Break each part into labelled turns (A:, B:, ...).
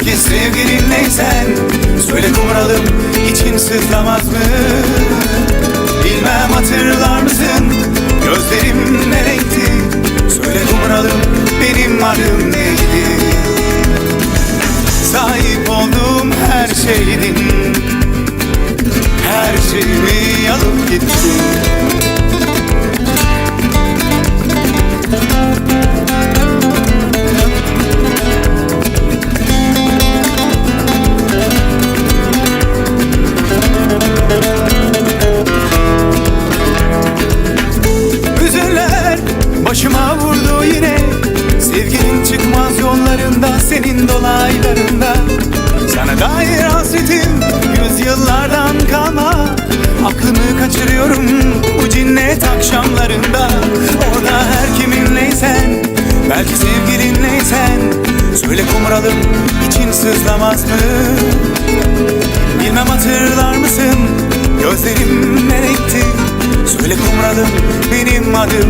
A: Belki sevgilinleysen Söyle kumralım için sızlamaz mı? Bilmem hatırlar mısın? Gözlerim ne renkti? Söyle kumralım benim adım neydi? Sahip olduğum her şeydin Senin dolaylarında. Sana dair hasretim Yüzyıllardan kalma. Aklımı kaçırıyorum Bu cinnet akşamlarında. Orada her kiminleysen Belki sevgilinleysen Söyle kumralım için sızlamaz mı? Bilmem hatırlar mısın Gözlerim ne renkti Söyle kumralım benim adım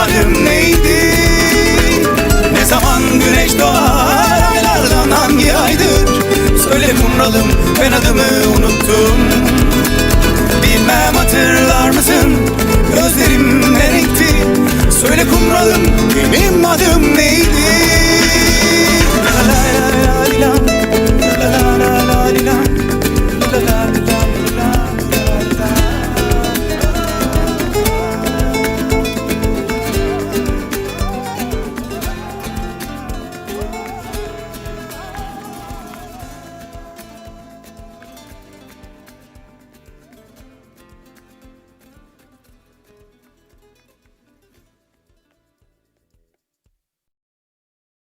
A: adım neydi? Ne zaman güneş doğar? Aylardan hangi aydır? Söyle kumralım ben adımı unuttum. Bilmem hatırlar mısın? Gözlerim renkti. Söyle kumralım benim adım neydi